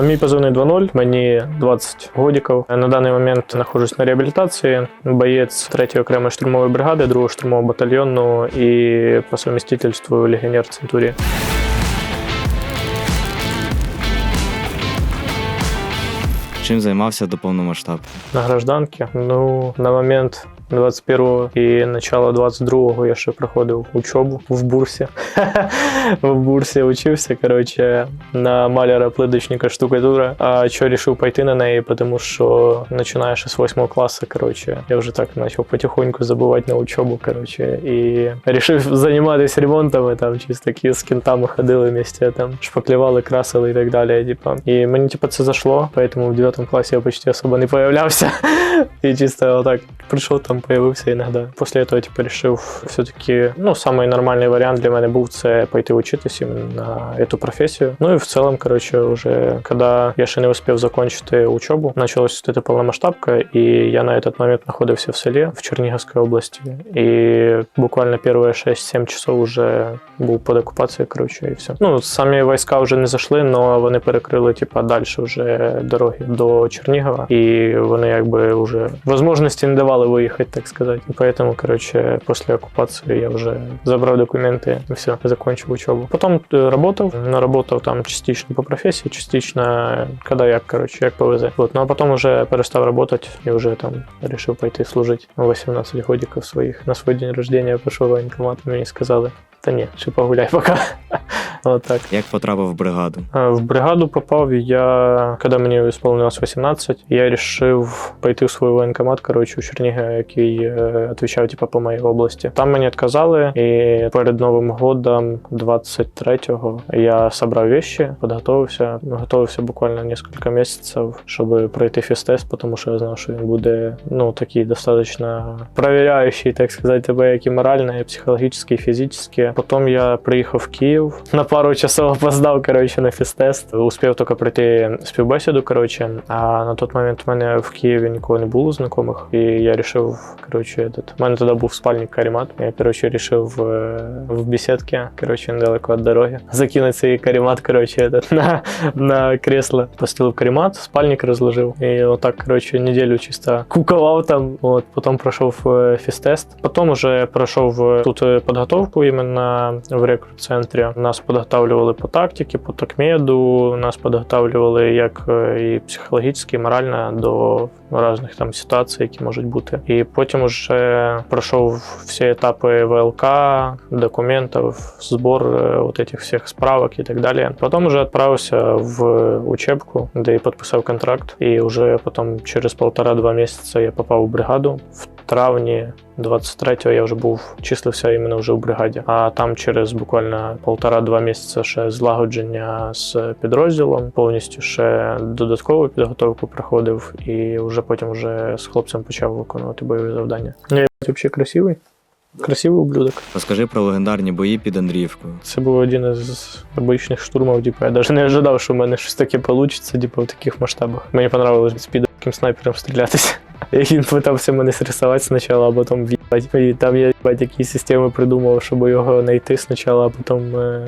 Мій позивний 2.0, мені 20 годиків. На даний момент знаходжусь на реабілітації. Боєць 3-ї окремої штурмової бригади, 2-го штурмового батальйону і по совмістительству легіонер Центурії. Чим займався до повномасштабки? На гражданці. Ну, на момент 21-го і начало 22-го я ще проходив учебу в бурсі. в бурсі учився, коротше, на маляра плиточника штукатура. А що рішив пойти на неї, тому що починаєш з 8 класу, коротше, я вже так почав потихоньку забувати на учебу, коротше, і вирішив займатися ремонтами, там, чисто такі з кентами ходили вместе, там, шпаклювали, красили і так далі, типа. І мені, типа, це зашло, поэтому в 9 класі я почти особо не появлявся. И чисто вот так пришел, там появився іноді. Після этого типу, решив все-таки, ну, самий нормальний варіант для мене був це пойти учитися на эту професію. Ну і в цілому, короче, уже когда я ще не успів закончити учебу, началась вот эта полномасштабка, і я на этот момент знаходився в селі в Чернігівській області. І буквально перші 6-7 часов уже був під окупацією, короче, і все. Ну, самі війська вже не зайшли, але вони перекрили, типа, далі вже дороги до Чернігова, і вони якби вже можливості не давали виїхати, так сказать. И поэтому, короче, после оккупации я уже забрав документы и все, закончил учебу. Потом работал, работав, там частично по профессии, частично, когда як, короче, як повезе. Вот. Ну а потом уже перестав работать и уже там решил пойти служить. 18 годиков своих. На свой день рождения пошел в военкомат, мне сказали, та ні, ще погуляй поки. Вот так. Як потрапив в бригаду? В бригаду попав я, коли мені исполнилось 18, я вирішив пойти в свій воєнкомат, коротше, у Чернігові, який е, відповідав типу, по моїй області. Там мені відказали, і перед Новим годом, 23-го, я собрав вещи, підготувався. Готувався буквально кілька місяців, щоб пройти фізтест, тому що я знав, що він буде ну, такий достатньо проверяющий, так сказати, тебе як і морально, і психологічно, і фізично. Потім я приїхав в Київ. На пару часов опоздав, коротше, на фізтест. Успів тільки пройти співбесіду, коротше. А на той момент в мене в Києві нікого не було знайомих. І я вирішив, коротше, этот... у мене тоді був спальник карімат. Я, коротше, вирішив е, в бесідці, коротше, недалеко від дороги, закинути цей карімат, коротше, этот, на, на кресло. Постелив карімат, спальник розложив. І отак, коротше, неділю чисто кукував там. От, потім пройшов е, фізтест. Потім уже пройшов е, тут е, підготовку іменно В рекрут-центрі. Нас підготовлювали по тактиці, по такмеду, нас підготовлювали як е, і психологічно, і морально до різних там ситуацій, які можуть бути. І потім уже пройшов всі етапи ВЛК, документів, збор е, вот этих всіх справок і так далі. Потім вже відправився в учебку, де підписав контракт. І вже потім через полтора-два місяці я попав в бригаду. В травні 23-го я вже був числився іменно вже в бригаді. А там через буквально полтора-два місяці ще злагодження з підрозділом, повністю ще додаткову підготовку проходив, і вже потім вже з хлопцем почав виконувати бойові завдання. Я взагалі красивий. Красивий ублюдок. Розкажи про легендарні бої під Андріївкою. Це був один із обичних штурмів. Типу, я навіть не ожидав, що в мене щось таке вийде, типу, в таких масштабах. Мені понравилось з підким снайпером стрілятися. Він питався мене срисувати спочатку, а потім в'їбати. І там я їбать, які системи придумав, щоб його знайти спочатку, а потім е,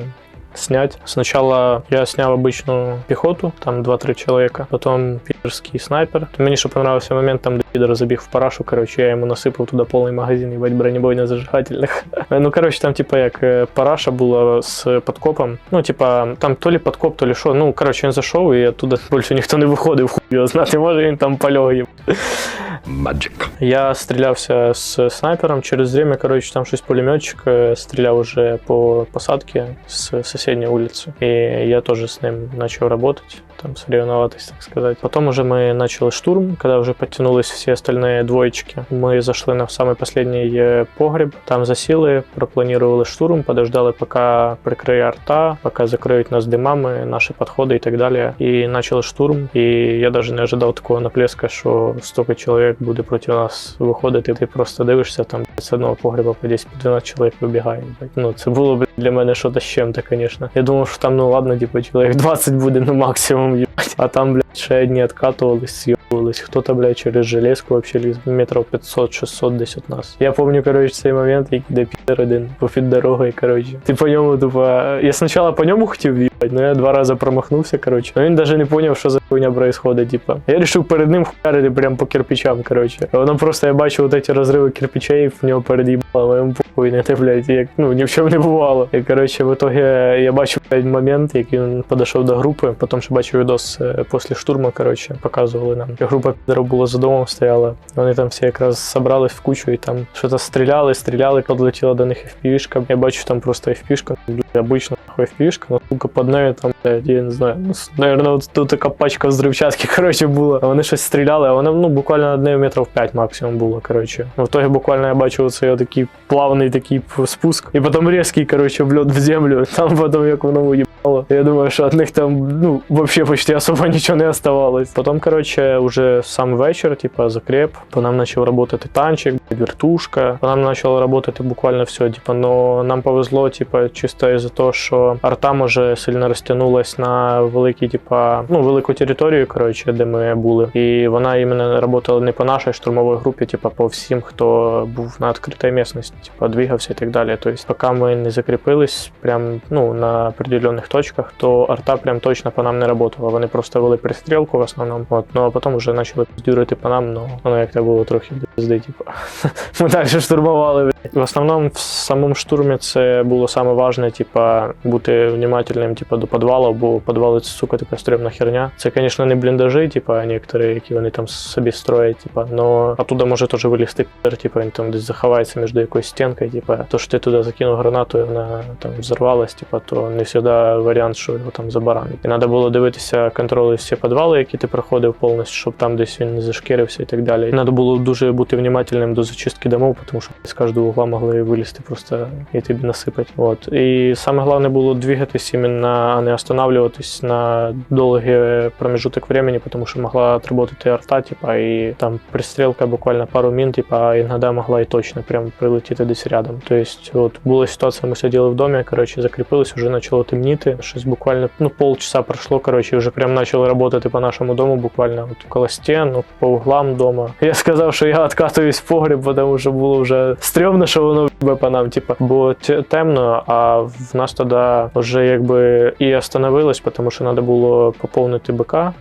снять. Сначала я снял обычную пехоту, там 2-3 человека, потом пидорский снайпер. Мне что понравился момент, там пидор забег в парашу, короче, я ему насыпал туда полный магазин, ебать, бронебойно-зажигательных. ну, короче, там, типа, як е, параша була з подкопом. Ну, типа, там то ли подкоп, то ли що. Ну, короче, він зайшов, і оттуда більше ніхто не виходив, хуй його знати, може він там палього їб. Я стрілявся з снайпером. Через время, короче, там щось пулеметчик е, стріляв уже по посадке з сусідньої вулиці. І я теж з ним почав працювати, там соревноватись, так сказать. Потом уже мы начали штурм, когда уже подтянулись все остальные двоечки. Мы зашли на самый последний э, погреб, там засіли, пропланировали штурм, подождали, пока прикриє арта, пока закриють нас димами, наші підходи і так далі. І почали штурм. І я навіть не ожидав такого наплеска, що стільки чоловік буде проти нас виходити. Ти просто дивишся, там з одного погреба по 10-12 чоловік вибігає. Ну, це було б для мене щось з чим-то, звісно. Я думав, що там, ну ладно, типу, чоловік 20 буде, ну максимум, їбать. А там, блядь, ще одні відкатувались, съебывались. Хто-то, блядь, через железку вообще ліз метрів 500-600 десь от нас. Я пам'ятаю, коротше, цей момент, який де підер один по під дорогою, коротше. Ти по ньому, тупо, я спочатку по ньому хотів. Ну я два рази промахнувся, коротше. Ну він навіть не зрозумів, що за хуйня происходит, типа. Я вирішив перед ним хуярити прям по кирпичам, коротше. А Воно просто я бачу вот эти розриви кирпичей, в нього перед їбалом, а йому похуй не те, блядь, як, ну, ні в чому не бувало. І, коротше, в итоге я бачу блядь, момент, як він підійшов до групи, потім ще бачу відос е, після штурму, коротше, показували нам. Група підерів була за домом стояла. Вони там всі якраз собрались в кучу і там щось стріляли, стріляли, підлетіла до них FPV-шка. Я бачу там просто FPV-шка, дуже обична FPV-шка, но сука під нею там, блядь, я не знаю, ну, наверное, наверно, от тут така пачка взривчатки, коротше, була. А вони щось стріляли, а вона, ну, буквально над нею метрів 5 максимум було, коротше. В итоге буквально я бачив оцей такий плавний такий спуск, і потім різкий, коротше, вльот в землю, там потім як воно уїбало. Я думаю, що від них там, ну, вообще почти особо нічого не оставалось. Потім, коротше, уже сам вечір, типа, закреп, по нам почав працювати танчик, вертушка, по нам почало працювати буквально все, типа, но нам повезло, типа, чисто із-за того, що арта може сильно розтягнулась на великий, типа, ну, велику територію, коротше, де ми були. І вона іменно працювала не по нашій штурмовій групі, типа, по всім, хто був на відкритій місцевості, типа, двигався і так далі. Тобто, поки ми не закріпились прям, ну, на определених точках, то арта прям точно по нам не працювала. Вони просто вели пристрілку в основному. От, ну а потім вже почали дюрити по нам, ну воно як то було трохи пізди, типу. Ми далі штурмували. В основному в самому штурмі це було саме важне, типа, бути внимательним, типа, до підвалу, бо підвали це сука така стрімна херня. Це, звісно, не бліндажі, типа, некоторі, які вони там собі строять, типа, но оттуда може теж вилізти пір, типа, він там десь заховається між якоюсь стінкою, типа, то, що ти туди закинув гранату, і вона там взорвалась, типа, то не завжди варіант, що його там забаранить. І треба було дивитися, контролювати всі підвали, які ти проходив повністю, щоб там десь він не зашкірився і так далі. І треба було дуже бути внимательним до зачистки домов, тому що з кожного угла могли вилізти просто і тобі насипати. От. І саме головне було двигатись іменно, а не останавливатись на довгий промежуток времени, тому що могла отработати арта, типа, і там пристрілка буквально пару мін, типа, іноді могла і точно прям прилетіти десь рядом. Тобто, от була ситуація, ми сиділи в домі, коротше, закріпились, вже почало темніти. Щось буквально ну, полчаса пройшло, коротше, вже прям почали працювати по нашому дому, буквально от коло стін, ну, по углам дома. Я сказав, що я відкатуюсь в погріб, тому що було вже стрьомно, що воно в'їбе по нам, типа, бо темно, а в нас тоді вже якби і остановилось, тому що треба було поповнити БК, е,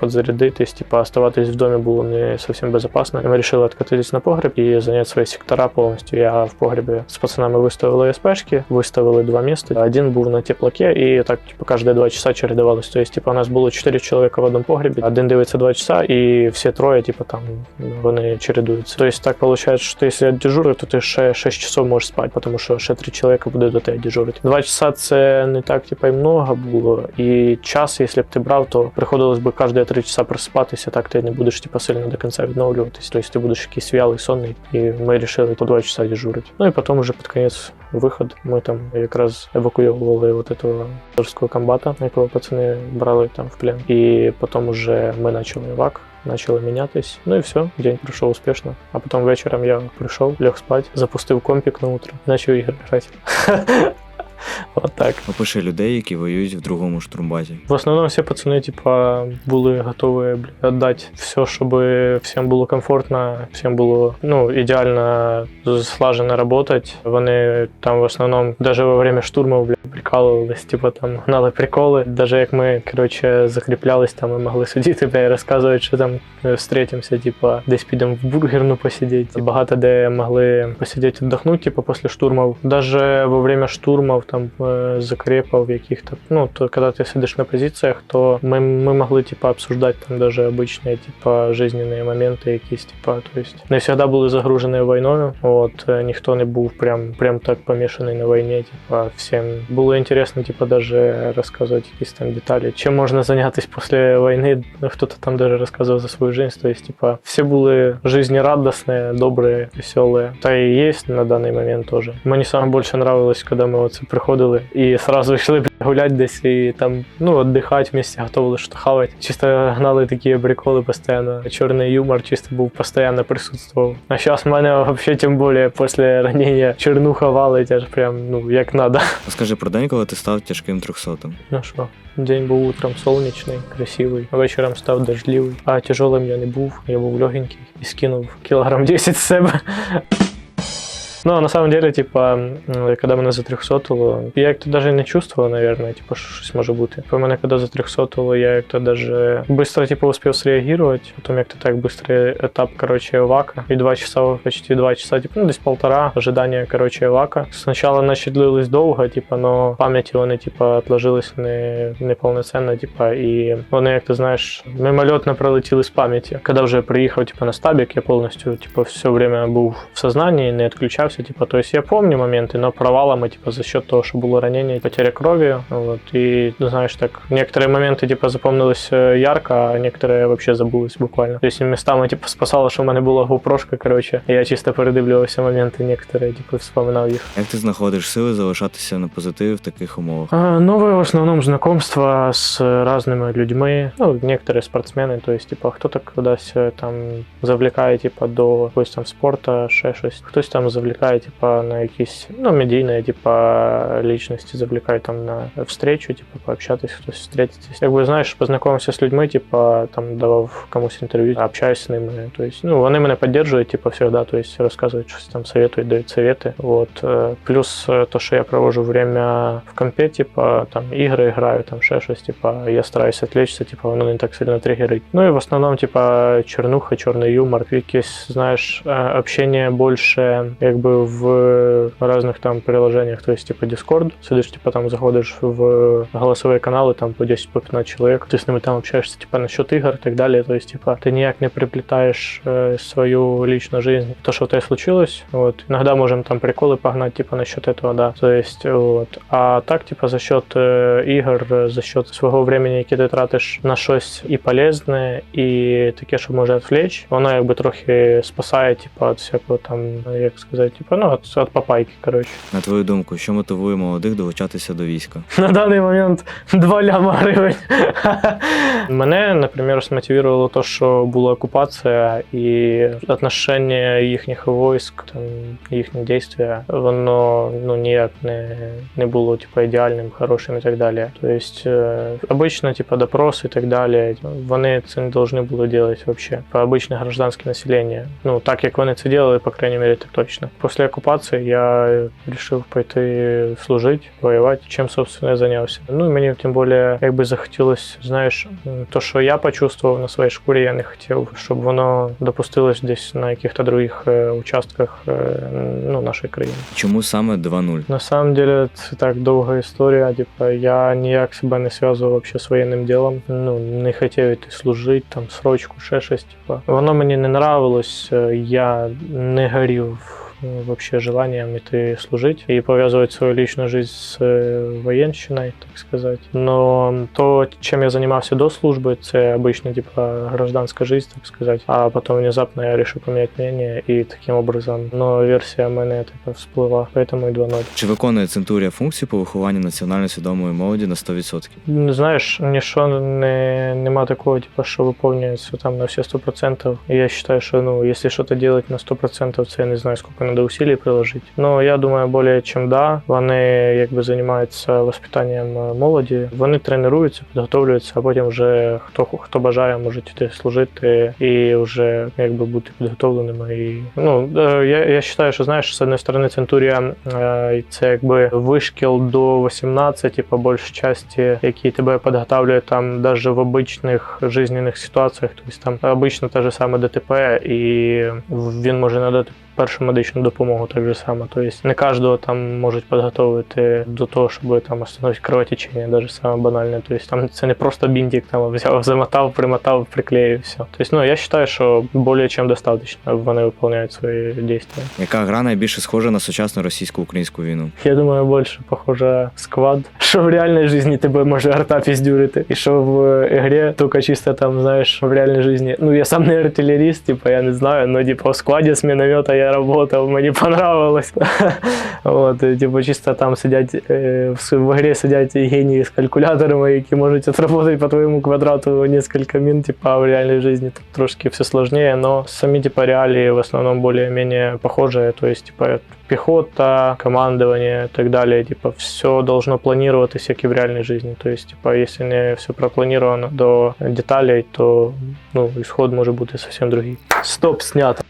підзарядитись, типа, оставатись в домі було не зовсім безпечно. Ми вирішили відкатитись на погріб і зайняти свої сектора повністю. Я в погребі з пацанами виставили СПшки, виставили два міста. Один був на теплаке, і так, типу, кожні два часа чередувалось. Тобто, типу, у нас було чотири чоловіка в одному погребі, один дивиться два часа, і всі троє, типу, там вони чередуються. Тобто, так виходить, що якщо я дежурю, то ти ще 6 часов можеш спати, тому що ще три чоловіка буде до тебе дежурити. Два часа це не так, типу, і много було. І час, якщо б ти брав, то приходилось би кожні три часа просипатися, так ти не будеш типу, сильно до кінця відновлюватись. Тобто ти будеш якийсь вялий, сонний, і ми вирішили по два часа дежурити. Ну і потім вже під кінець виход. Ми там якраз евакуювали от этого жорсткого комбата, якого пацани брали там в плен. І потім уже ми почали вак. Начали мінятись. Ну і все, день пройшов успішно. А потім вечором я прийшов, лег спати, запустив компік на утро, почав ігри грати. От так. Опиши людей, які воюють в другому штурмбазі. В основном все пацаны, типа, були готові блін, віддати все, щоб всім було комфортно, всім було ну, ідеально слажено работать. Вони там в основному, навіть во время штурму, блін, прикалувались, типа там гнали приколи. Навіть як ми, коротше, закріплялись, там ми могли сидіти, бля, і розказувати, що там е, встретимося, типа, десь підемо в бургерну посидіти. Багато де могли посидіти віддохнути, типа, після штурмів. Даже во время штурмів, там, е, закрепов яких-то, ну, то когда ты сидишь на позициях, то мы, мы могли, типа, обсуждать там даже обычные, типа, жизненные моменты якісь, типа, то есть не всегда були загружені війною, от, е, ніхто не був прям, прям так помішаний на війні, типа, всім було інтересно, типа, даже розказувати якісь там деталі, чим можна зайнятися після війни, Ну, хто-то там даже розказував за свою жизнь, то есть, типа, всі були жизнерадостные, добрые, веселые, та і є на даний момент теж. Мені саме більше нравилось, коли ми оце приходили і сразу йшли бля, гулять десь і там, ну, віддихати вместе, готували щось хавати. Чисто гнали такі приколи постійно. Чорний юмор чисто був постійно присутствував. А зараз в мене взагалі, тим більше, після ранення чернуха валить, аж прям, ну, як надо. Розкажи про день, коли ти став тяжким трьохсотим. Ну що, день був утром сонячний, красивий, вечором став дождливий, а тяжелим я не був, я був легенький і скинув кілограм 10 з себе. Ну, на самом деле, типа, м, когда мене затрьохсотило, я як-то даже не чувствовал, наверное, типа, що щось може бути. Типа, мене коли затрьохсотило, я як-то даже быстро, типа, успел среагировать. Потом як-то так быстрый этап, короче, вака. И два часа, почти два часа, типа, ну, десь полтора ожидания, короче, вака. Сначала начали длились довго, типа, но пам'яті вони, типа, отложились не, неповноценно, типа, і вони, як ти знаєш, мимольотно пролетіли з пам'яті. Коли вже приїхав, типа, на стабік, я повністю, типа, все время був в сознании, не відключався, типа, то есть я помню моменти, но провалами, типа, за счет того, що було ранення, потеря крові, вот, і, ну, знаєш, так, некоторые моменти, типа, запомнились е, ярко, а некоторые вообще забулись буквально. То есть местами, типа, спасало, що в мене була гупрошка, короче, і я чисто передивлювався моменти некоторые, типа, вспоминав їх. Як ти знаходиш сили залишатися на позитиві в таких умовах? А, Новые в основном знакомства с разными людьми, ну, некоторые спортсмены, то есть, типа, хто-то кудись е, там завлікає, типа, до якогось там спорту, ще щось. Хтось там завлікає, типа, на якісь, ну, медійні, типа, лічності завлікає там на встречу, типа, пообщатись, хтось встретитись. Якби, знаєш, познайомився з людьми, типа, там, давав комусь інтерв'ю, общаюсь з ними, то есть, ну, вони мене підтримують, типа, всегда, то есть, розказують щось там, советують, дають совети, вот. Е, Плюс е, то, що я провожу время в компе, типа, там, ігри граю, там, ще щось, типа, я стараюсь відвлечься, типа, воно не так сильно тригерить. Ну, і в основному, типа, чернуха, чорний юмор, якесь, знаєш, е, общение більше, якби, в разных там приложениях, то есть, типа, Discord, сидиш, типа, там, заходиш в голосовые каналы, там, по 10 по 15 человек, ты с ними там общаешься, типа, насчет игр и так далее, то есть, типа, ты ніяк не приплетаешь э, свою личную жизнь, то, что у тебя случилось, вот, иногда можем там приколы погнать, типа, насчет этого, да, то есть, вот, а так, типа, за счет э, ігор, э, за счет свого времени, яке ти тратиш на щось і полезне, і таке, що може відвлечь, воно якби трохи спасає, типа, від всякого там, як сказати, типа, ну, от, от папайки, коротше. На твою думку, що мотивує молодих долучатися до війська? На даний момент 2 ляма гривень. Мене, наприклад, смотивувало те, що була окупація і отношення їхніх військ, там, їхні дійства, воно ну, ніяк не, не було типу, ідеальним, хорошим і так далі. Тобто, е, обично, типу, допрос і так далі, вони це не повинні були робити взагалі. По обичне гражданське населення. Ну, так як вони це робили, по крайней мере, так точно. Після окупації я вирішив пойти служити, воювати, чим, собственно, я зайнявся. Ну, і мені тим більше, якби захотілося, знаєш, м, то, що я почувствував на своїй шкурі, я не хотів, щоб воно допустилось десь на яких-то других е, участках е, ну, нашої країни. Чому саме 2-0? На самом деле, це так довга історія. Типа, я ніяк себе не зв'язував вообще з воєнним ділом. Ну, не хотів іти служити, там, срочку, ще щось. Типа. Воно мені не нравилось, е, я не горів вообще желанием идти служить и повязывать свою личную жизнь с э, военщиной, так сказать. Но то, чем я занимался до службы, это обычно типа гражданская жизнь, так сказать. А потом внезапно я решил поменять мнение и таким образом, но версия мене типа всплыла, поэтому и 2-0. Чи виконує Центурія функцію по вихованню національно свідомої молоді на 100%? Ну, Знаєш, ніщо не, нема такого, типа, що виповнюється там на всі 100%. І я вважаю, що ну, якщо щось робити на 100%, це я не знаю, скільки треба усилий приложити. Ну, я думаю, більше, чим да. Вони якби займаються воспитанням е, молоді. Вони тренуються, підготовлюються, а потім вже хто хто бажає, може йти служити і вже якби бути підготовленими. І, ну, е, я, я вважаю, що знаєш, з однієї сторони, Центурія е, це якби вишкіл до 18, по більшій часті, який тебе підготовлює там навіть в обичних жизненних ситуаціях. Тобто там обично те ж саме ДТП, і він може надати першу медичну допомогу так же само. Тобто не кожного там можуть підготовити до того, щоб там остановити кровотечення, навіть саме банальне. Тобто там це не просто бінтик, там взяв, замотав, примотав, приклеїв, все. Тобто, ну я вважаю, що більше ніж достатньо вони виконують свої дії. Яка гра найбільше схожа на сучасну російсько-українську війну? Я думаю, більше похоже сквад. Що в реальній житті тебе може арта піздюрити. І що в ігрі тільки чисто там, знаєш, в реальній житті. Ну, я сам не артилеріст, типа, я не знаю, но типа в складі з міномета я работав, мені понравилось. От, і, типу, чисто там сидять, е, в, в ігрі сидять генії з калькуляторами, які можуть отработати по твоєму квадрату несколько мін, типа, а в реальній житті тут трошки все сложнее, но самі, типа, реалії в основном более-менее похожие, то есть, типа, пехота, командование и так далее, типа, все должно планироваться, как и в реальной жизни. То есть, типа, если не все пропланировано до деталей, то ну, исход может быть совсем другий. Стоп, снято.